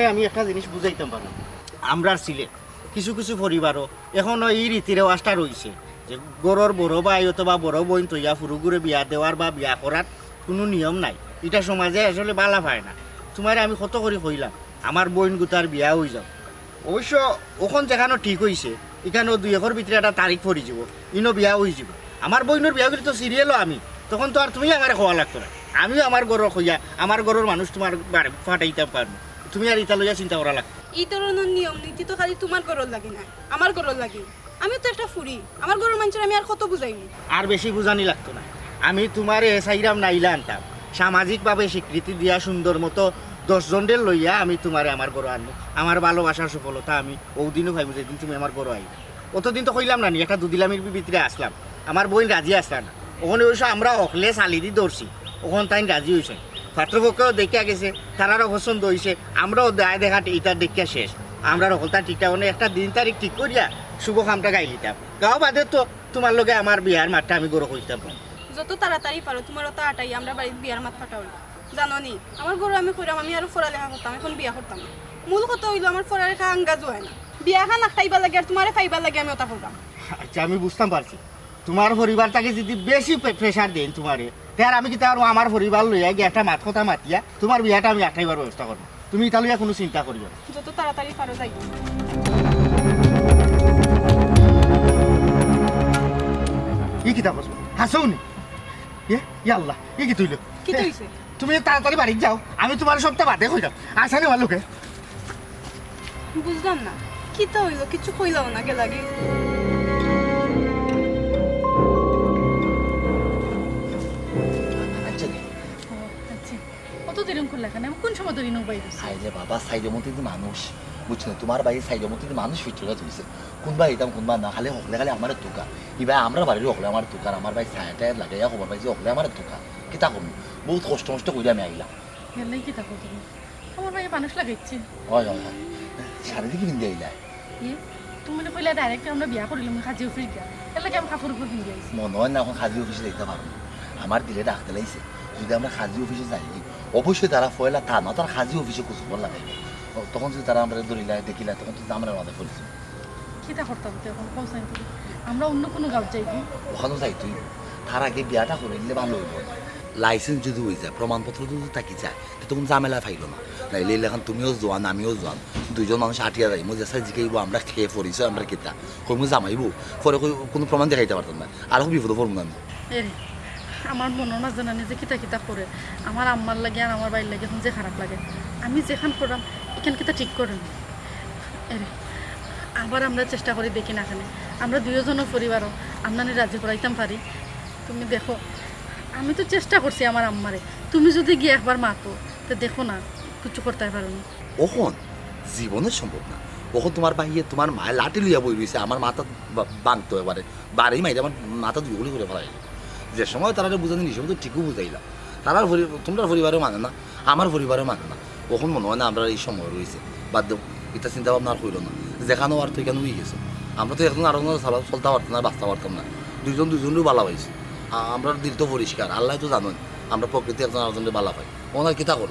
তোমারে আমি একটা জিনিস বুঝাইতাম পারো আমরার ছিলে, কিছু কিছু পরিবারও এখনও এই রীতি রেওয়াজটা রয়েছে যে গরর বড় ভাই অথবা বড় বোন তৈয়া ফুরুগুরে বিয়া দেওয়ার বা বিয়া করার কোনো নিয়ম নাই। এটা সমাজে আসলে বালা পায় না। তোমারে আমি কত করে কইলাম, আমার বোন গুতার বিয়া হয়ে যাও। অবশ্য ওখন যেখানে ঠিক হয়েছে এখানেও দুই একর ভিতরে একটা তারিখ পড়ি যাব, ইনো বিয়া হয়ে যাব। আমার বইনের বিয়া করে তো সিরিয়ালও আমি, তখন তো আর তুমি আমার খোয়া লাগতো না। আমিও আমার গরর কইয়া, আমার গরর মানুষ তোমার ফাটাইতে পারব। তুমি আর ইটা লইয়া চিন্তা করা লাগতো এই ধরনের নিয়ম নীতি তো খালি তোমার গরল লাগে না আমার গরল লাগে। আমি তো একটা ফুরি আমার গরুর মানুষের আমি আর কত বুঝাইনি আর বেশি বুঝানি লাগতো না। আমি তোমার এসাইরাম নাইলা আনতাম সামাজিকভাবে স্বীকৃতি দিয়া সুন্দর মতো দশজনদের লইয়া আমি তোমারে আমার গরু আনব। আমার ভালোবাসার সফলতা আমি ওদিনও ভাইবো যেদিন তুমি আমার গরু আইবে। অতদিন তো কইলাম না নি একটা দুদিলামির ভিতরে আসলাম। আমার বোন রাজি আসলাম না। ওখানে ওইসব আমরা অকলে চালি দি দৌড়ছি ওখান তাই রাজি হয়েছে পাত্রপক্ষও দেখিয়া গেছে তারারও পছন্দ হয়েছে আমরাও দায় দেখা এটা দেখিয়া শেষ। আমরা রকলতা ঠিকটা মানে একটা দিন তারিখ ঠিক করিয়া শুভ কামটা গাই লিতাম গাও বাদে তো তোমার লগে আমার বিয়ার মাঠটা আমি গরু কইতাম যত তাড়াতাড়ি পারো তোমার অত আটাই আমরা বাড়ির বিয়ার মাত ফাটাও জানো নি আমার গরু আমি কইরাম আমি আরও পড়ালেখা করতাম এখন বিয়া করতাম মূল কথা হইল আমার পড়ালেখা আঙ্গাজ হয় না। বিয়া খান খাইবা লাগে আর তোমারে খাইবা লাগে আমি ওটা করতাম আচ্ছা আমি বুঝতাম পারছি। তোমার পরিবারটাকে যদি বেশি প্রেশার দেন তোমারে তার আমি কি তার আমার পরিবার লইয়া গিয়ে একটা মাত কথা মাতিয়া তোমার বিয়াটা আমি আটাইবার ব্যবস্থা করব। তুমি এটা লইয়া কোনো চিন্তা করিও না। যত তাড়াতাড়ি পারো যাই ই কিতা করছ হাসও নি? এ ইয়া আল্লাহ ই কি তুইলো? কি হইছে তুমি তাড়াতাড়ি বাড়ি যাও আমি তোমার সপ্তাহ বাদে হয়ে যাও আসানি আমার লোকে। বুঝলাম না। কি তো হইল? কিছু কইলাও না গে লাগে। কত দিন খুললা আমি কোন সময় ধরে নৌবাই আইলে বাবা সাইডের মধ্যে কিন্তু মানুষ বুঝছ না? তোমার বাড়ির সাইডের মধ্যে কিন্তু মানুষ ফিটরা তুলছে কোনবা এতাম কোনবা না খালি হকলে খালি আমার দোকা এবার আমরা বাড়ির হকলে আমার দোকান আমার বাড়ি ছায়া টায়ার লাগাইয়া খবর পাইছি হকলে আমার দোকান কিতা করব বহুত কষ্ট মষ্ট করে আমি আইলাম। গেলেই কি থাকো তুমি আমার ভাই মানুষ লাগাইছে। হয় হয় হয়। শারীরিক পিন্ধি আইলা? তুমি না কইলা ডাইরেক্ট আমরা বিয়া করিলাম খাজি অফিস গিয়া। এর লাগে আমি কাপড় উপর পিন্ধি আইছি। মনে হয় না এখন খাজি অফিসে যেতে পারব। আমার দিলে ডাকতে লাগছে যদি আমরা খাজি অফিসে যাই অবশ্যই তারা ফয়লা তা না তারা খাজি অফিসে কুচ খবর লাগাইবে তখন যদি তারা আমরা দৌড়িলা দেখিলা তখন তো আমরা মাথায় ফেলছি করতাম পৌঁছাই আমরা অন্য কোনো গাঁও যাই ওখানেও যাই তুই। তার আগে বিয়াটা করে নিলে ভালো হইব। লাইসেন্স যদি হয়ে যায় প্রমাণপত্র যদি থাকি যায় তো তখন ঝামেলা ফাইল না। নাইলে এখন তুমিও জোয়ান আমিও জোয়ান। দুইজন মানুষ আটিয়া যাই। মই যেসা জিকাইব আমরা খেয়ে পড়িছো আমরা কেতা। কইমু জামাইব? পরে কোনো প্রমাণ দেখাইতে পারতাম না। আর বিপদ পড়ব না আমার মনের মাঝে জানা যে কিতা কিতা করে। আমার আম্মার লাগে আর আমার বাড়ির লাগে এখন যে খারাপ লাগে। আমি যেখান করলাম এখান কিতা ঠিক করে নি এরে, আবার আমরা চেষ্টা করি দেখি না কেন। আমরা দুজনের পরিবারও আমদানি রাজি করাইতাম পারি। তুমি দেখো, আমি তো চেষ্টা করছি আমার আম্মারে। তুমি যদি গিয়ে একবার মাতো, তো দেখো না, কিছু করতে পারো না। ওখন জীবনে সম্ভব না। ওখন তোমার বাহিয়ে তোমার মায়ের লাঠি লইয়া বই রয়েছে আমার মাথা বা- ভাঙতো এবারে। বাড়ি মাইরে আমার মাথা দুগুলি করে ফেলাই যে সময় তারা বুঝানি নিঃসময় তো ঠিকও বুঝাইলাম তারার পরি তোমরা পরিবারও মানে না, আমার পরিবারও মানে না। কখন মনে হয় না আমরা এই সময় রয়েছে। বাদ এটা চিন্তা ভাবনা আর হইল না। যেখানেও আর কেন হয়ে গেছো। আমরা তো এখন আরও চালা- চলতে পারতাম না, বাঁচতে পারতাম না। দুইজন দুজনেরও বালা পাইছি। আমরা দিল তো পরিষ্কার। আল্লাহ তো জানেন আমরা প্রকৃতি একজন আরেকজনের বালা পাই। ওনার কিতা করো?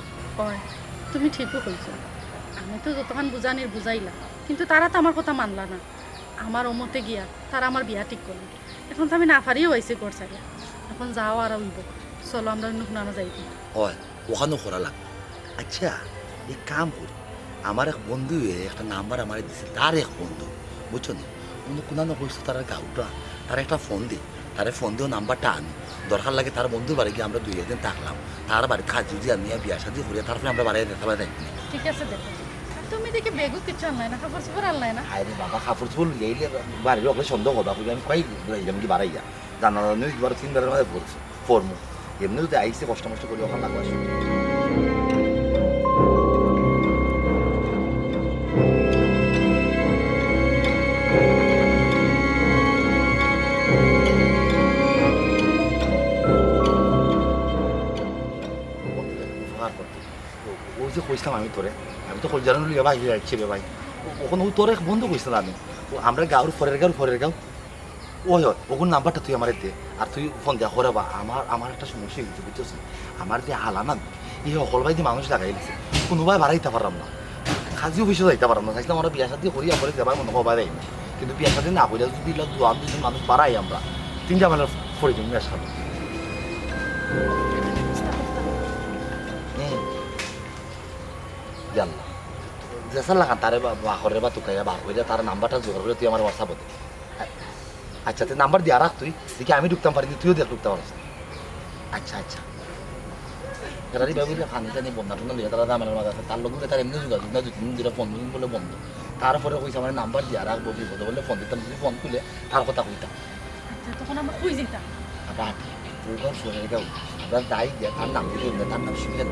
তুমি ঠিকও কইছো। আমি তো যতক্ষণ বুঝানির বুঝাইলা কিন্তু তারা তো আমার কথা মানলা না। আমার অমতে গিয়া তারা আমার বিয়া ঠিক করল। এখন তো আমি না পারিও হয়েছি সারিয়া এখন যাও আর হইব। চলো আমরা অন্য কোনো যাই। হয় করা লাগবে আচ্ছা এক কাম করি। আমার এক বন্ধু একটা নাম্বার আমার দিছে তার এক বন্ধু বুঝছ না? কোনো কোনো কইছো তার গাউটা তার একটা ফোন দি তারে ফোন দিও নাম্বারটা আনি। দরকার লাগে তার বন্ধুর বাড়ি গিয়ে আমরা দুই একদিন থাকলাম। তার বাড়ি খাজি উজি আনিয়া বিয়া সাজি করিয়া তারপরে আমরা বাড়ি যেতে পারি ঠিক আছে দেখো। তুমি দেখি বেগও কিছু আনলাই না কাপড় চোপড় আনলাই না? আরে বাবা কাপড় চোপড় লিয়াইলে বাড়ির ওকে সন্দেহ বুঝলি আমি কই যাইলাম কি বাড়াইয়া? জানা জানি দুবার তিনবারের মধ্যে পড়ছি ফর্মু এমনি যদি আইসে কষ্ট মষ্ট করি ওখানে লাগবে ওই যে কইছিলাম আমি তোরে, আমি তো কলজারান লিয়া ভাই যাচ্ছি রে ভাই। ওখানে ও তোরে বন্ধ কইছিলাম আমি। আমরা গাঁর ফরের গাঁর ফরের গাঁও। ওই হয় নাম্বারটা তুই আমার দে। আর তুই ফোন দেওয়া করে বা, আমার আমার একটা সমস্যা হয়েছে আমার যে হালানা এই অকল ভাই মানুষ লাগাই দিছে। কোনোবাই বাড়াইতে পারলাম না। কাজী অফিসে যাইতে পারলাম না। চাইছিলাম আমরা বিয়া শাদি করি আমরা যাবার মনে হবা দেয় না কিন্তু বিয়া শাদি না করিয়া যদি দুয়ান দুজন মানুষ বাড়াই আমরা, তিনটা মেলা পড়ে যাব, বিয়া শাদি। জানলা জেসার লাগান তারে বাহরে বা তুকাইয়া বাহ কইরা তার নাম্বারটা জোগাড় করে তুই আমার হোয়াটসঅ্যাপে আচ্ছা তুই নাম্বার দিয়া রাখ তুই দেখি আমি ঢুকতাম পারিনি তুইও দেখ ঢুকতে পারিস আচ্ছা আচ্ছা। এরারি ভাবিলে ফানি টানি বন্ধা টন্ধা লিয়ে তারা দামের মাঝে আছে। তার লগে তার এমনি যোগাযোগ না দুই তিন দিন ফোন দিন বলে বন্ধ। তারপরে কইছে আমার নাম্বার দিয়া রাখব বিপদে বলে ফোন দিতাম যদি ফোন খুলে তার কথা কইতাম আচ্ছা তখন আমরা কই যেতাম আবার শুনে আমরা দিয়া তার নাম দিলে তার নাম শুনে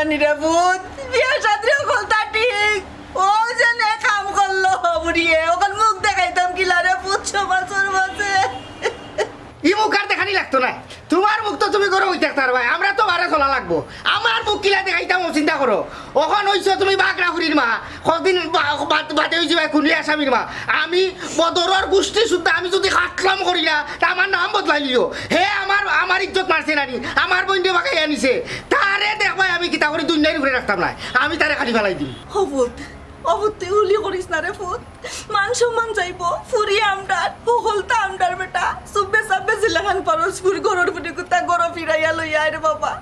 না নিরে ভূত। বিয়ে সাথে অকল তা ঠিক ও জেনে কাম করল, বুড়িয়ে। ওখান মুখ দেখাইতাম কিলারে পুচ্ছ বছর বসে ই মুখ আর দেখানি লাগতো না। তোমার মুখ তো তুমি গরম হইতে ভাই আমরা তো বারে খোলা লাগবো। আমার কিলা দেখাইতাম চিন্তা করো। ওখান হইছো তুমি বাগড়া ফুরির মা, কদিন বাদে হয়েছি ভাই কুলি আসামির মা। আমি বদরের গোষ্ঠী শুদ্ধা আমি যদি হাতলাম করি না, তা আমার নাম বদলাই লিও হে আমার আমার ইজ্জত মারছে নানি আমার বন্ধু বাগাই আনিছে। তারে দেখবাই আমি কিতা করে দুনিয়ার উপরে রাখতাম না আমি তারে খালি ফেলাই দিম। অবুত অবুত তুই উলি করিস না রে ফুত মান সম্মান যাইব, ফুরি আমডার হলতা আমডার বেটা। সুব্বে সাব্বে জিলাখান পারস, ফুরি গরর ফুটি কুত্তা গর ফিরাইয়া লইয়া রে বাবা।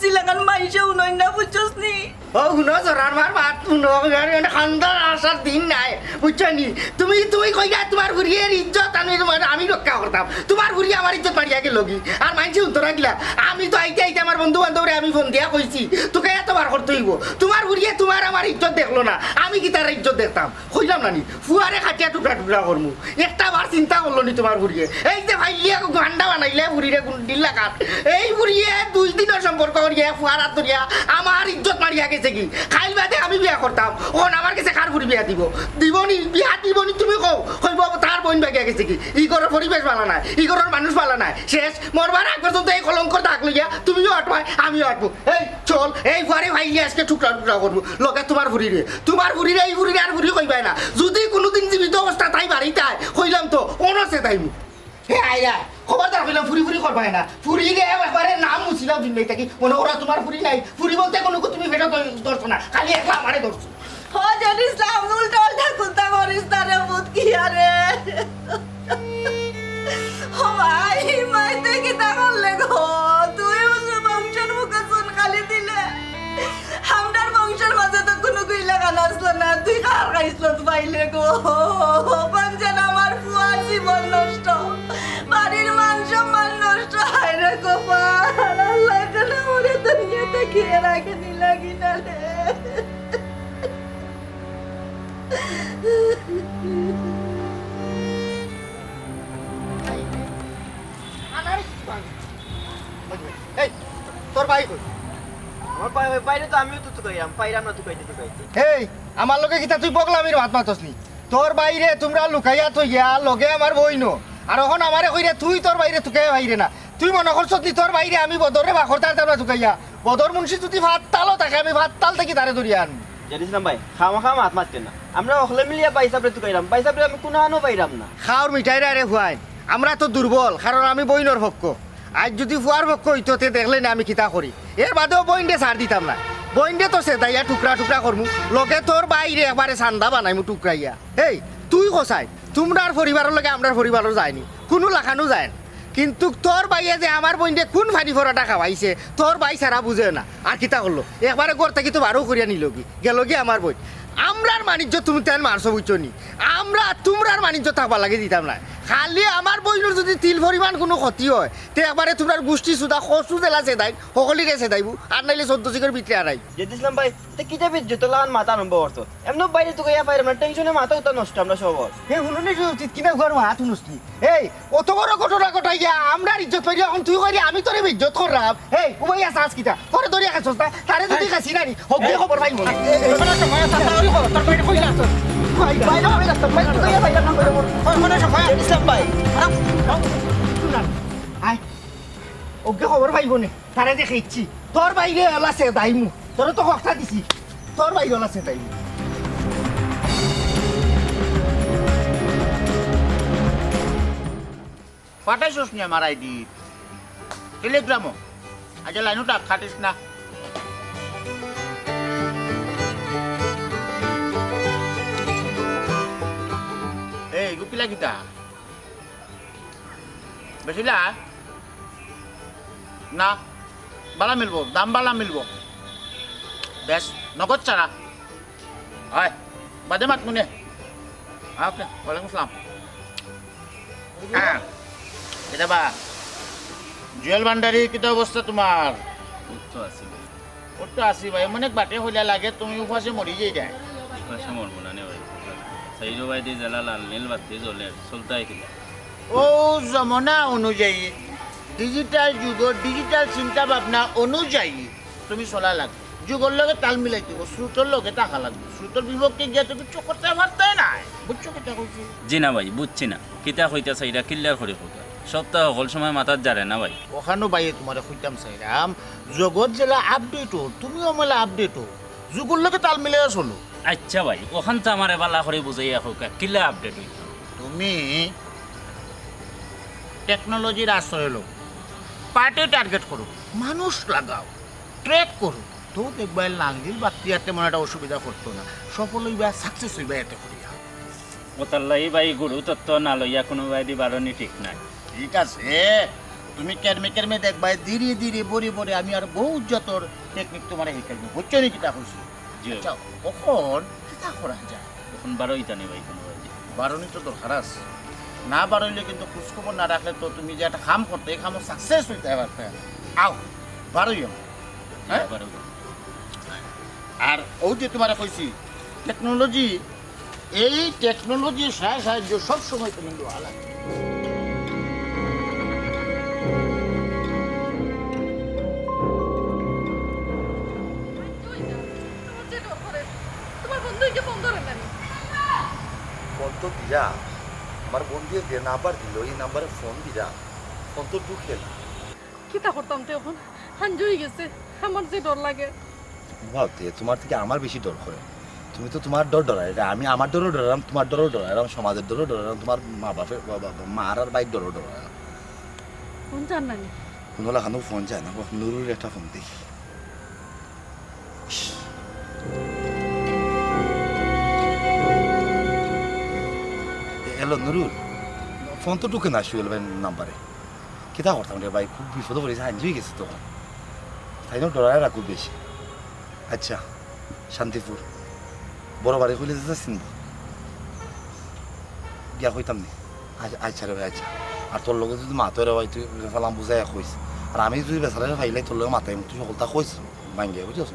জিলাখান মাইসে উনই না বুঝছস নি? ও শুনো জরার মার মাত শুনো খান্দার আসার দিন নাই বুঝছ নি? তুমি তুমি কইয়া তোমার ঘুরিয়ে ইজ্জত, আমি তোমার আমি রক্ষা করতাম তোমার ঘুরিয়ে আমার ইজ্জত গেল কি আর মানছি উত্তরা গিলা আমি তো আইতে আইতে আমার বন্ধু বান্ধবরে আমি ফোন দিয়া কইছি তোকে এতবার করতে হইব। তোমার ঘুরিয়ে তোমার আমার ইজ্জত দেখল না, আমি কি তার ইজ্জত দেখতাম? কইলাম না নি ফুয়ারে খাটিয়া টুকরা টুকরা করমু। একটা বার চিন্তা করল নি তোমার ঘুরিয়ে এই যে ভাইলিয়া গান্ডা বানাইলে বুড়িরে দিল্লা কাঠ। এই বুড়িয়ে, দুই দিনের সম্পর্ক করিয়া ফুয়ার হাত ধরিয়া, আমার ইজ্জত মারিয়া গেছে কি? খাইল বাদে আমি বিয়া করতাম। ওন আমার কাছে কার বুড়ি বিয়া দিব? দিবনি, বিয়া দিবনি তুমি কও? কইব তার বোন বাগিয়া গেছে কি? ই ঘরের পরিবেশ ভালো নাই ই ঘরের মানুষ ভালো নাই। শেষ, মরবার আগ পর্যন্ত এই কলঙ্ক দাগ লইয়া তুমিও আটবাই আমিও আটবো। এই, চল, এই ফুয়ারে ভাইলিয়া আজকে টুকরা টুকরা করব লগে তোমার বুড়িরে। তোমার বুড়িরে, এই বুড়িরে আর বুড়ি কইবাই না। যদি কোনোদিন জীবিত অবস্থা তাই বাড়িতে আয় কইলাম তো অনসে তাইমু হে খবরদার কইলাম ফুরি ফুরি করবাই না। ফুরি একবারে নাম মুছিলাম দিন থাকি। মনে ওরা তোমার ফুরি নাই। ফুরি বলতে কোনো তুমি ফেরত ধরছো না। খালি একলা আমারে ধরছো। ও জানিস না করিস না রে ভূত কি আরে। ও ভাই মাই তুই কি তা করলে গো? আসলো না তুই কার খাইছিল পাইলে গো পঞ্চান আমার ফুয়ার জীবন নষ্ট বাড়ির মান সম্মান নষ্ট হয় রে গোপাল আল্লাহ কেন মরে দুনিয়াতে খেয়ে রাখে দিলা কিনা রে তোর ভাই কই? এই আমার লগে কিতা তুই বগলামির মাত মাতস নি তোর বাইরে তোমরা লুকাইয়া তুই গিয়া লগে আমার বইন। আর এখন আমারে কইরে তুই তোর বাইরে তুকে বাইরে না। তুই মনে করছ তুই তোর বাইরে আমি বদরে বাখর তার তার তুকাইয়া বদর মুন্সি যদি ভাত তালও থাকে আমি ভাত তাল থেকে তারে ধরিয়া আনব জানিস ভাই খামা খামা হাত মারতে না। আমরা অকলে মিলিয়া বাইসাপরে তুকাইলাম বাইসাপরে আমি কোনো আনো পাইলাম না। খাওয়ার মিঠাই রে ফুয়াই আমরা তো দুর্বল কারণ আমি বইনর ভক্ষ আজ যদি ফুয়ার ভক্ষ হইতো দেখলে না আমি কিতা করি। এর বাদেও বইনডে ছাড় দিতাম না। বইনডে তো সেদাইয়া টুকরা টুকরা করমু। লগে তোর বাইরে একবারে সান্দা বানাইমু টুকরাইয়া। এই তুই কসাই? তোমরার পরিবারের লগে আমরার পরিবারও যায়নি। কোনো লাখানো যায় না। কিন্তু তোর বাইয়ে যে আমার বইনডে কোন ফানি ফরাটা খাওয়াইছে, তোর বাই সারা বুঝে না। আর কিতা করল? একবারে গড় থেকে তো বারো করিয়া নিল কি? গেল কি আমার বই? আমরার বাণিজ্য তুমি তেন মারছো বুঝছ নি? আমরা তোমরার বাণিজ্য থাকবার লাগে দিতাম না। খালি আমার বইনের যদি তিল পরিমাণ কোনো ক্ষতি হয় তে একবারে তোমার গোষ্ঠী সুদা খসু জেলা চেদাই সকলিরে চেদাইবো আর নাইলে চোদ্দ চিকের ভিতরে আড়াই যদি ইসলাম ভাই তে কিটা বিদ্যুৎ লাগান মাথা আরম্ভ করতো এমন বাইরে তো ইয়া পাইরাম না টেনশনে মাথা নষ্ট আমরা সবর হে শুনুনি উচিত কিনা ঘর হাত শুনুসনি এই কত বড় ঘটনা ঘটাই গিয়া আমরা ইজ্জত পাইলে এখন তুই করি আমি তোরে ইজ্জত করলাম এই উমাই আছে আজ কিটা পরে ধরিয়া খাইছস না তারে যদি খাসি নানি হোক দিয়ে খবর পাইব ইসলাম ভাই ওকে খবর পাইব নে তারে যে খেয়েছি তোর বাইরে এলাছে দাইমু তোর তো কথা দিছি। তোর বাইরে এলাছে দাইমু। পাঠাইছস নি আমার টেলিগ্রামও আজ লাইনও টাক খাটিস না। গুপিলা গীতা বেশিলা না বালা মিলব দাম বালা মিলব বেশ নগদ ছাড়া হয় বাদে মাত মুনে ওকে ওয়ালাইকুম আসসালাম হ্যাঁ এটা বা জুয়েল ভান্ডারি কিতা অবস্থা তোমার উঠতো আছে ওর আসি ভাই মানে বাটে হইলা লাগে তুমি উপাসে মরি যাই যায় পয়সা মরবো না ভাই দিয়ে জ্বালা লাল নীল বাতি জ্বলে চলতাই কিনা ও জমানা অনুযায়ী ডিজিটাল যুগত ডিজিটাল চিন্তা ভাবনা অনুযায়ী তুমি চলা লাগবে। যুগর লগে তাল মিলাই দিব শ্রুতর লগে টাকা লাগবে শ্রুতর বিভক্তি গিয়ে তুমি চকরতে পারতে নাই। বুঝছ কেটা কইছি জি না ভাই বুঝছি না। কিতা হইতা চাইরা কিল্লার করে হইতা সপ্তাহ সকল সময় মাথার জারে না ভাই? ওখানো বাইয়ে তোমার খুঁজতাম চাইরাম জগৎ জেলা আপডেট হো তুমিও মেলা আপডেট যুগর লগে তাল মিলাই চলো। আচ্ছা ভাই ওখান তো আমার এবালা করে বুঝাইয়া হোক কিল্লা আপডেট হইতা তুমি টেকনোলজির আশ্রয় লো পার্টি টার্গেট করো মানুষ লাগাও ট্রেক করো। তো দেখবা লাঙ্গিল বাত্রিয়াতে মনে একটা অসুবিধা করতো না। সফল হইবা সাকসেস হইবা এতে করিয়া। ও ওতাল্লাই ভাই গুরু তত্ত্ব না লইয়া কোনো ভাই দি বারণি ঠিক নাই। ঠিক আছে তুমি কেরমে কেরমে দেখবা ধীরে ধীরে বড়ি বড়ি আমি আর বহু যতর টেকনিক তোমার শিখাই দিব বুঝছ নি কিতা কইছি? জি আচ্ছা কখন? কিতা করা যায় এখন বারো ইতা নেই ভাই কোনো বারণি তো দরকার আছে না বারইলে কিন্তু খোঁজখবর না রাখলে তো তুমি যে একটা খাম করতে এই খামও সাকসেস হইতে পারতে আও বারোই হ্যাঁ বারো আর ও যে তোমার কইছি টেকনোলজি এই টেকনোলজি সাহায্য সব সময় তুমি ভালো তোমার তো দিরা আমার বোন দিয়ে যে নাম্বার দিল এই নাম্বারে ফোন দিরা ফোন তো ঢুকে না কিতা করতাম তো এখন হাঞ্জুই গেছে। আমার যে ডর লাগে। ভাবতে তোমার থেকে আমার বেশি ডর করে তুমি তো তোমার ডর ডরাই আমি আমার ডরও ডরাম তোমার ডরও ডরাইলাম সমাজের ডরও ডরাইলাম তোমার মা বাপের মার আর বাইক ডরও ডরাইলাম ফোন জান নানি কোনো লাগানো ফোন যায় না নুরুর একটা ফোন দেখি। এলো নুরুল। ফোন তো ঢুকে না শুয়েল ভাই নাম্বারে। কিতা করতাম রে ভাই? খুব বিপদে পড়েছে হাঞ্জুই গেছে তখন তাই না ডরায় রাখুক বেশি। আচ্ছা শান্তিপুর। বড় বাড়ি খুলে যেতে চিনব গিয়া কইতাম নি। আচ্ছা আচ্ছা রে ভাই আচ্ছা। আর তোর লগে যদি মাতো রে ভাই, তুই ফেলাম বুঝাই কইস। আর আমি যদি বেসারে ফাইলাই, তোর লগে মাথায় তুই সকলটা কইস। ভাঙ্গিয়া বুঝছ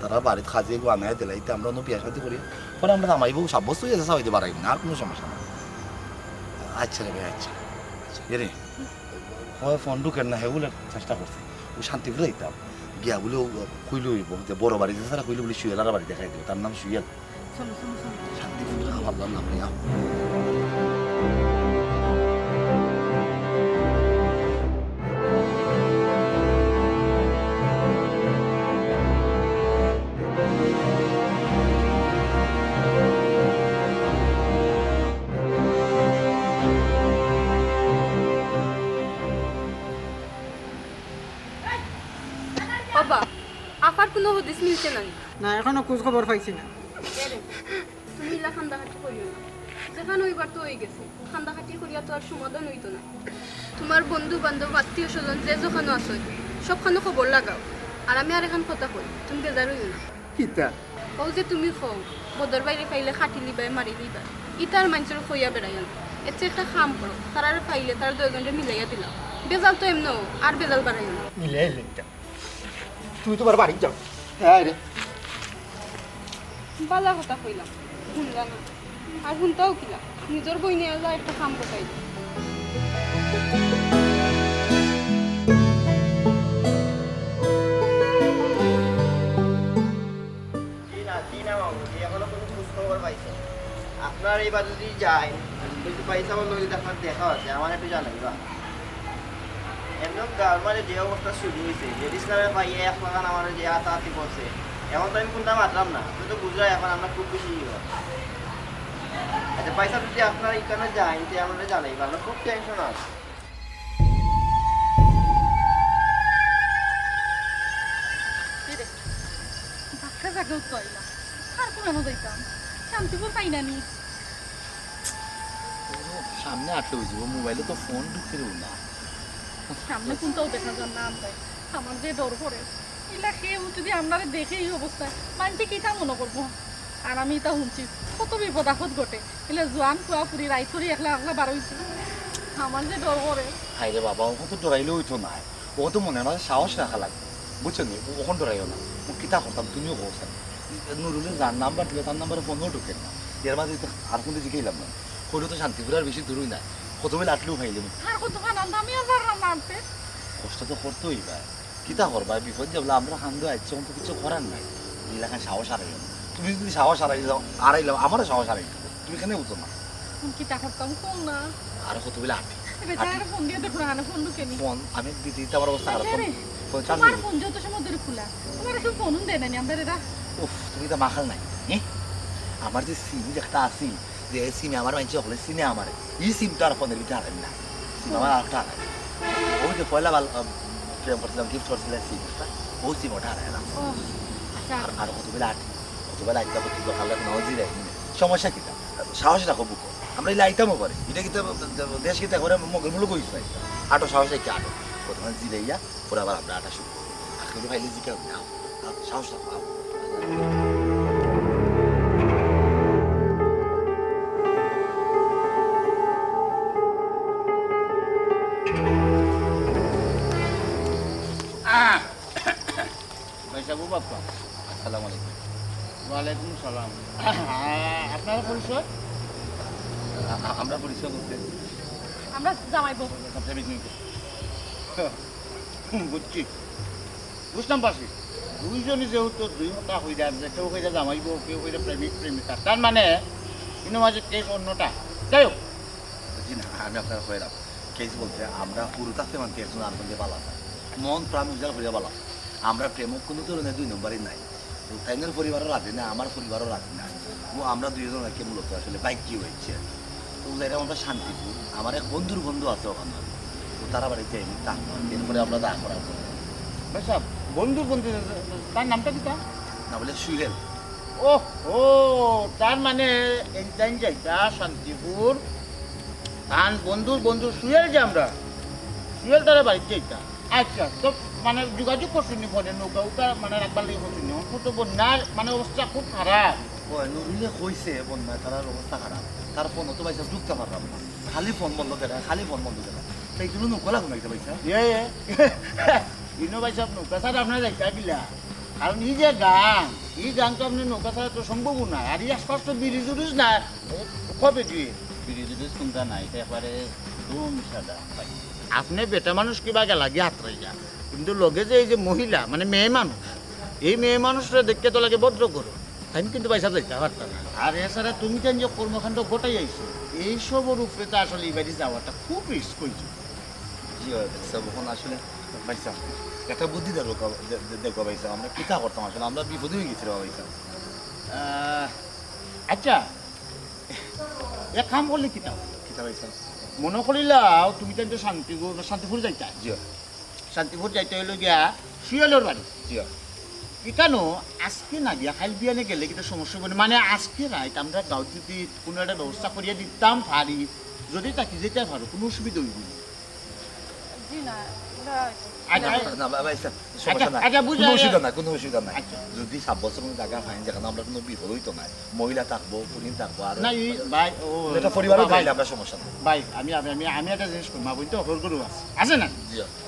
তারা বাড়িতে খাজিয়ে আনায় দিলাইতে, আমরা অন্য বিয়া শান্তি করি। পরে আমরা নামাইব সাব্যস্ত হয়ে যাচ্ছে হইতে পারাই না, আর কোনো সমস্যা না আচ্ছা রে ভাই আচ্ছা। আচ্ছা এ রে হয় ফোন ঢুকেন না হে বলে চেষ্টা করছি। ও শান্তিপুরে দিতাম গিয়া বলে কইলে হইব যে বড় বাড়িতে ছাড়া কইলে বলে সুয়েলার বাড়ি দেখাই দেবে তার নাম সুয়েল শান্তি চলো চলো নাম নিয়ে মিলছে না না এখনও খোঁজ খবর পাইছি না। তুমি ইলা খান্দাখাটি করিও না। যেখানে ওইবার তো হয়ে গেছে। খান্দাখাটি করিয়া তো আর সমাধান হইতো না। তোমার বন্ধু বান্ধব আত্মীয় স্বজন যে যখন আছে সবখানে খবর লাগাও। আর আমি আর এখন কথা কই তুমি বেজার হইও না। কিতা? ও যে তুমি খও বদর বাইরে ফাইলে খাটি লিবাই মারি লিবা ইতার মানুষের খইয়া বেড়াই এর চেয়ে একটা খাম করো। তারা পাইলে তারা দুজনটা মিলাইয়া দিলাম বেজাল তো এমনও আর বেজাল বাড়াইও না। মিলে তুই তোমার বাড়ি যাও। হ্যাঁ রে। বালা কথা কইলাম শুনলা না আর শুনতেও কিলা নিজের বই নিয়ে যা একটা খাম কোথায় কি না কি না মামুনি এখনও কোনো খোঁজ পাইছে? আপনার এইবার যদি যায় কিন্তু পয়সা বলল যদি আপনার দেখা আছে আমার একটু জানাইবা এমন গার মানে যে অবস্থা শুরু হয়েছে লেডিস নামে পাইয়ে এক লাগান আমার যে আতাহাতি করছে এখন তো আমি কোনটা মাতলাম না তুই তো বুঝলাই এখন আমরা খুব বেশি ইয়ে। আচ্ছা পয়সা যদি আপনার এখানে যায় তো আমরা জানাইবা আমরা খুব টেনশন আছে। বাক্কা তো আইলাম আর কোনো যাইতাম শান্তিপুর পাই না নি সামনে আটলে হয়েছে মোবাইলে তো ফোন ঢুকে দেবো না। সামনে কোনটাও দেখা যান না আমরা আমার যে ডর করে যদি আপনারা দেখে এই অবস্থায় মানছি কি তা মনে করব আর আমি তা শুনছি কত বিপদ আপদ ঘটে জোয়ান কুয়া ফুরি রাইথরি একলা একলা বার আমার যে ডর করে হাই রে বাবা ওখান তো ডরাইলে হইতো না ও তো মনের মাঝে সাহস রাখা লাগবে। বুঝছ নি? ওখান ডরাইও না। ও কিতা করতাম তুমিও করছেন নুরুলের যার নাম্বার দিলে তার নাম্বারে ফোনও ঢুকেন না। এর মাঝে আর কোনো জিকেইলাম না হইলে তো শান্তিপুর আর বেশি দূরই না কত বেলা আটলেও খাইলাম আর কত আমি পারলাম আনতে? কষ্ট তো করতেই ভাই কিতা করবা বিপদ যাবলা আমরা হান্দু আইছে তো কিছু করার নাই। এলাকায় সাহস হারাইও না। তুমি যদি সাহস হারাই যাও হারাইলাম আমারও সাহস হারাই দিবো। তুমি এখানে উঠো না। কি তা করতাম কোন না? আর কত বেলা আটি ফোন দিয়ে দেখো না ফোন ঢুকে ফোন আমি দিতে দিতে আমার অবস্থা খারাপ। ফোন ফোন চার্জ তোমার ফোন যত সময় ধরে খোলা তোমার ফোন দেয় না আমরা উফ তুমি তো মাখাল নাই? আমার যে সিম একটা আছে যে সিমে আমার মাইছে হলে সিনে আমার এই সিমটা আর ফোনের ভিতরে না। সিম আমার আরেকটা হারাই ওই যে পয়লা বাল প্রেম করছিলাম গিফট করছিলাম সিমটা সিম ওটা হারাই না। আচ্ছা। আর আর কতবেলা আটি কতবেলা আইতা করতে তো খাল্লা জিরাই সমস্যা কিতা সাহস রাখো বুকো। আমরা এই আইতামও করে এটা কিন্তু দেশ কিন্তু একবারে মগের মূল্য কইস নাই আটো সাহস রেখে আটো? প্রথমে জিরাইয়া পরে আবার আমরা আটা শুরু করি। জিকে আও আও, সাহস রাখো সালাম আপনার পরিচয় আমরা পরিচয় করতে আমরা জামাইবো বুঝছি। দুইজনই যেহেতু দুই মতা হইয়া যে কেউ জামাইব কেউ প্রেমিক প্রেমিকা। তার মানে কিন্তু মাঝে কেস অন্যটা। যাই হোক। জি না আমি আপনার হয়ে রাখ কেস বলতে আমরা পুরোটাতে মানতে একজন থাকে মন প্রাণ উজ্জ্বল হইয়া বালা আমরা প্রেম কোনো ধরনের দুই নম্বরই নাই। তো তাইনের পরিবারও রাজি না আমার পরিবারও রাজি না। ও আমরা দুইজন আর কি মূলত আসলে বাইক কি হয়েছে। তো যাইরা আমরা শান্তিপুর আমার এক বন্ধুর বন্ধু আছে ওখানে। তো তারা বাড়িতে এমনি তা এরপরে আমরা দা পরে। ভাই সাহেব বন্ধু বন্ধু তার নামটা কি তা না বলে সুহেল। ও ও তার মানে একদিন যাইতা শান্তিপুর। তার বন্ধুর বন্ধু সুয়েল যে আমরা। সুয়েল তারা বাড়িতে যাইতা। আচ্ছা তো মানে যোগাযোগ করছুনি ফোনে? নৌকা উঠা মানে রাখবার লাগে করছুনি এখন তো বন্যার মানে অবস্থা খুব খারাপ। নুরুলে কইছে বন্যায় তার অবস্থা খারাপ। তার ফোন তো পাইছে ঢুকতে পারলাম না। খালি ফোন বন্ধ করে খালি ফোন বন্ধ করে। তাই জন্য নকলা ঘুমাইতে পাইছে? এ ইনো ভাই নৌকা ছাড়া আপনার যাইতা গিলা কারণ এই যে গান এই গান তো আপনি নৌকা ছাড়া তো সম্ভব না। আর এই আশপাশ তো ব্রিজ না? কবে দিয়ে বিরিজুদের চিন্তা নাই একবারে ধুম সাদা পাই আপনি বেটা মানুষ কিবা গেলা গিয়ে যা কিন্তু লগে যে এই যে মহিলা মানে মেয়ে মানুষ এই মেয়ে মানুষরা দেখতে তো লাগে ভদ্র করো। আমি কিন্তু পয়সা দিতে পারতাম না। আর এছাড়া তুমি তো যে কর্মকাণ্ড গোটাই আইছো? এইসবের উপরে তো আসলে এই বাড়ি যাওয়াটা খুব রিস্ক হয়েছে জি তখন আসলে পাইছাম একটা বুদ্ধি দেখো দেখো পাইছাম আমরা কিতা করতাম আসলে? আমরা বিপদে হয়ে গেছিলাম আহ, আচ্ছা এক কাম করলে কি তাও কিতা পাইছাম মনে করিলাও তুমি তো শান্তিপুর শান্তিপুর যাইতা? জিও। শান্তিপুর যাইতে হইল গিয়া শুয়ালোর বাড়ি। জিও। কেন আজকে না গিয়া খাইল বিয়ানে গেলে কিন্তু সমস্যা না। মানে আজকে রাইট আমরা গাঁও যদি কোনো একটা ব্যবস্থা করিয়া দিতাম পারি যদি তাকে যেতে পারো কোনো অসুবিধা হইব না। আচ্ছা। আচ্ছা, বুঝে কোনো অসুবিধা নাই কোনো অসুবিধা নাই। আচ্ছা। যদি সাব্যস্ত কোনো জায়গা ফাইন যেখানে আমরা কোনো বিপদ হইতো নাই। মহিলা থাকব পুলিশ থাকব আর না ই ভাই ও এটা পরিবারও ভাই আমরা সমস্যা নাই। ভাই আমি আমি আমি আমি একটা জিনিস করব আপনি তো হল গরু আছে। আছে না?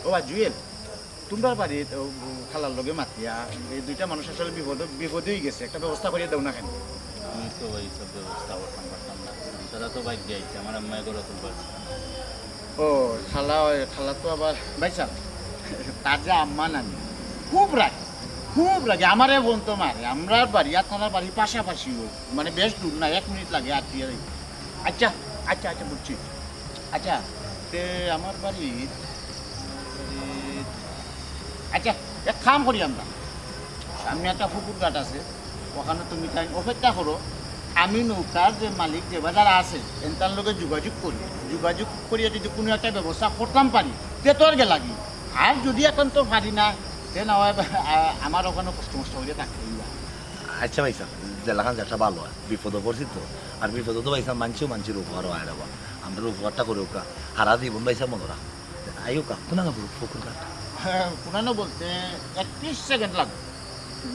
ও ভাই জুয়েল তোমরা বাড়িত খালার লগে মাতিয়া এই দুইটা মানুষ আসলে বিপদ বিপদ হয়ে গেছে একটা ব্যবস্থা করিয়ে দাও না কেন? আমি তো ভাই সব ব্যবস্থা করতাম পারতাম না। তারা তো বাইক আমার আম্মায় করে তুলবার ও খালা খালা তো আবার ভাই সাহ তার যে আম্মা নানি, খুব রাগে খুব রাগে। আমারে বোন তো মারে আমরা বাড়ি আর থানার বাড়ি পাশাপাশি মানে বেশ দূর না, এক মিনিট লাগে আর এই। আচ্ছা আচ্ছা আচ্ছা বুঝছি। আচ্ছা তে আমার বাড়ি আচ্ছা এক কাম করি আমরা। সামনে একটা পুকুর ঘাট আছে, ওখানে তুমি তাই অপেক্ষা করো। আমি নৌকার যে মালিক, যে যারা আছে, এনতার লগে যোগাযোগ করি। যোগাযোগ করিয়া যদি কোনো একটা ব্যবস্থা করতাম পারি, তে তোর গে লাগি। আর যদি এখন তো পারি না না হয় আমার ওখানে কষ্ট মষ্ট হইলে থাকতে আচ্ছা ভাই স্যার জেলাখান যাত্রা ভালো হয় বিপদে পড়ছি তো আর বিপদে তো ভাই স্যার মানছেও মানছির উপহার হয় রাবা আমরা উপহারটা করে ওকা হারা জীবন ভাই স্যার মনে রাখ আইও কা কোনা গাবো পুকুর হ্যাঁ, পুরানো বলতে একত্রিশ সেকেন্ড লাগবে।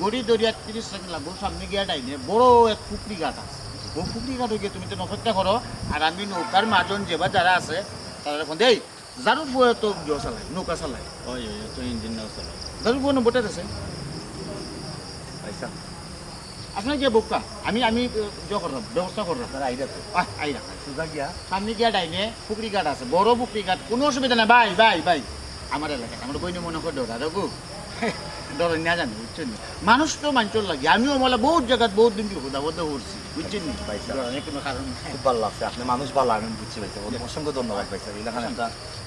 গড়ি দড়িয়া তিরিশ সেকেন্ড লাগবে। সামনে গিয়া ডাইনে বড় এক পুকুরি ঘাট আছে। ও পুকুরি ঘাট গিয়ে তুমি তো অপেক্ষা করো আর আমি নৌকার মাজন যে বা যারা আছে তারা এখন দেই যারু ফুয়ে তো ইয়ে চালাই নৌকা ওই ওই তো ইঞ্জিন নাও চলো যারু ফুয়ে নম্বরটা আছে পাইছা স্যার আপনার যে বোকা আমি আমি ইয়ে করলাম ব্যবস্থা করলাম স্যার আইরা তো আহ, আই রাখা সুজা গিয়া সামনে গিয়া ডাইনে পুকুরি ঘাট আছে বড় পুকুরি ঘাট কোনো অসুবিধা নাই বাই বাই বাই আমার এলাকায় আমার বইনে মনে করে ডরা রঘু ডর না জানি বুঝছেন? নি? মানুষ তো মাঞ্চল লাগে। আমিও মনে বহুত জায়গাত বহুত দিন বিপদ আপদে করছি বুঝছেন নি? ভাই কোনো কারণ খুব ভালো লাগছে। আপনি মানুষ ভালো আমি বুঝছি ভাই স্যার অসংখ্য ধন্যবাদ ভাই স্যার এলাকান একটা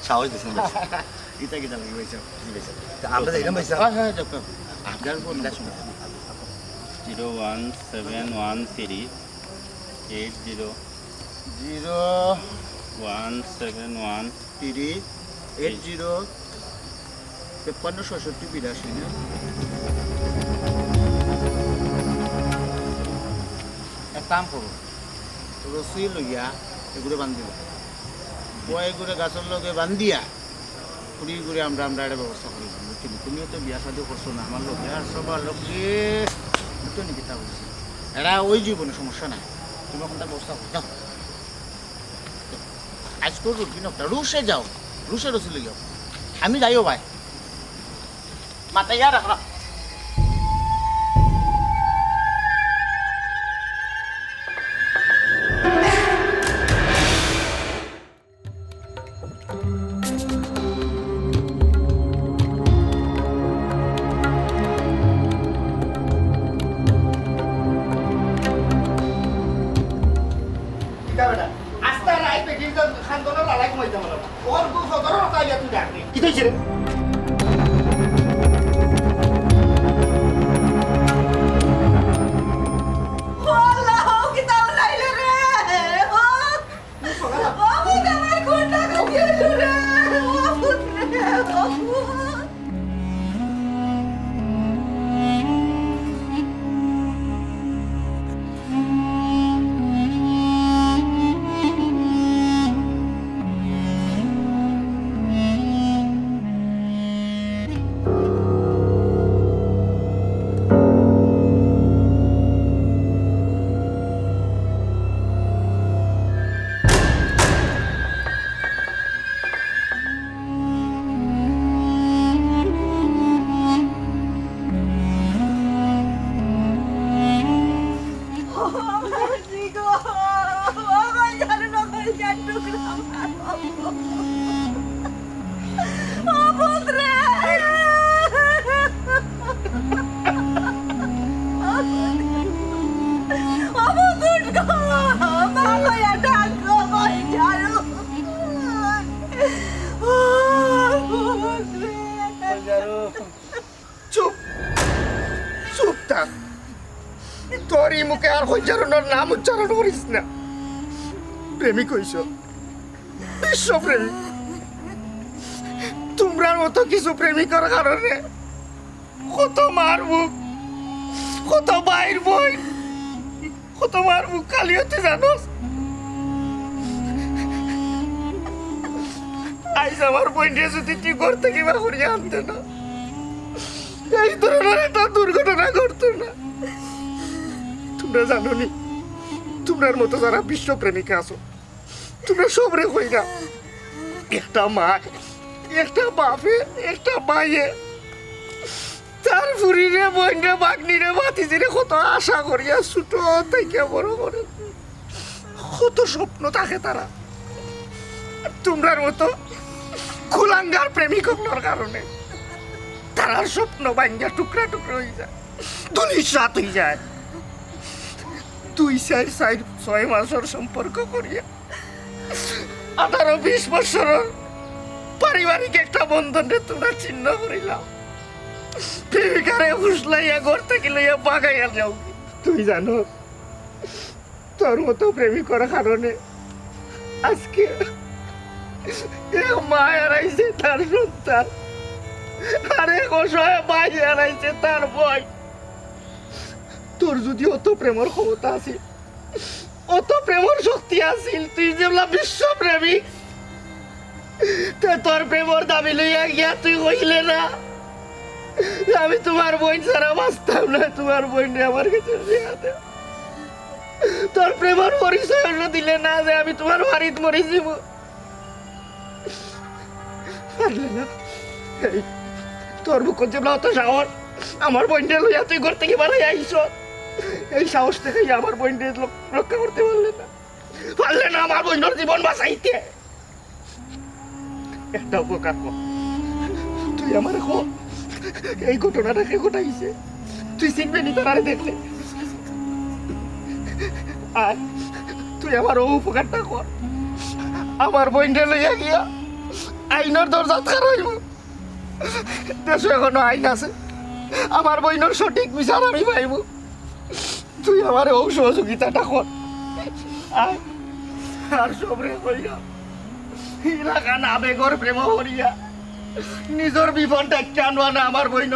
সাহস দিয়েছেন ভাই স্যার ইটা কিটা লাগে ভাই সাহেব জি ভাই স্যার তা আমরা যাইলাম ভাই স্যার হ্যাঁ হ্যাঁ আপনার phone zero one seven one three eight zero zero one seven one three eight zero তেপ্পান্ন ছষট্টি বিরাশি, না? কাম করুন লইয়া এগুলো পুয়া এগুলো গাছের লগে বান্ধিয়া পুরি করে আমরা আমরা একটা ব্যবস্থা তুমিও তো বিয়া শাদি করছ না আমার লোকে আর সবার লোকে নাকি তা বলছি এরা ওই জীবনে সমস্যা নাই। তুমি ওখানটা ব্যবস্থা করো যাও। আজকেও রুটি নকটা রুশে যাও রুশে রসি লইয়াও আমি যাইও ভাই মাথায় রাখ রাখ আস্তে রাই পেটির খান্দনের লালাই কমাইতে আমার ওর গু সদর তাইলে তুই ডাকবি কি কইছিস রে নাম করিস না। প্রেমিক হইছ। বিশ্ব প্রেমিক তোমরার মতো কিছু প্রেমিকার কারণে কত মার মুখ, কত বাইর বই, কত মার মুখ খালি হতে জানোস? আইস আমার বইনটা যদি তুই করতে কিবা করিয়া আনতে না, এই ধরনের একটা দুর্ঘটনা ঘটতো না। তোমরা জানো নি তোমরার মতো যারা বিশ্ব প্রেমিকা আছো, তোমরা সবরে কই না একটা মা একটা বাপে, একটা মাইয়ে তার ফুরিরে বইনরে বাগনিরে বাতিজিরে কত আশা করিয়া ছোট থেকে বড় করে। কত স্বপ্ন থাকে তারা। তোমরার মতো কুলাঙ্গার প্রেমিকগুলোর কারণে তারার স্বপ্ন ভাঙ্গা টুকরা টুকরা হয়ে যায় দুলিশ রাত হয়ে যায়। দুই চার চার ছয় মাসের সম্পর্ক করিয়া আঠারো বিশ বছরের পারিবারিক একটা বন্ধনে তোমরা চিহ্ন করিলাম। প্রেমিকারে উসলাইয়া ঘর থেকে লইয়া বাগাইয়া যাও। তুই জানো, তোর মতো প্রেমিকর কারণে আজকে মা হারাইছে তার সন্তান, আর এক অসহায় ভাই হারাইছে তার বই। তোর যদি অত প্রেমর ক্ষমতা আছিল অত প্রেমর শক্তি আছিল তুই যেগুলা বিশ্ব প্রেমিক তে তোর প্রেমর দাবি লইয়া গিয়া তুই কইলে না। আমি তোমার বোন ছাড়া বাঁচতাম না তোমার বোন আমার কাছে তোর প্রেমর পরিচয় দিলে না যে আমি তোমার বাড়িত মরে যাব। না। এই, তোর বুক যে অত সাহস আমার বোনটা লইয়া তুই ঘর থেকে বাড়াই আইস এই সাহস থেকে আমার বোনটা রক্ষা করতে পারলে না। পারলে না আমার বোনের জীবন বাঁচাইতে। একটা উপকার কর। তুই আমার কর এই ঘটনাটা কে ঘটাইছে? তুই চিনবে নি তারা দেখলে? আর তুই আমার ও উপকারটা কর। আমার বইনটা লইয়া গিয়া আইনের দরজা খারাইব দেশে এখনও আইন আছে। আমার বইনের সঠিক বিচার আমি পাইব। তুই আমার অসহযোগিতাটা সহযোগিতাটা কর আর সবরে কইয়া না বেগর প্রেম হরিয়া, নিজের না আমার বইন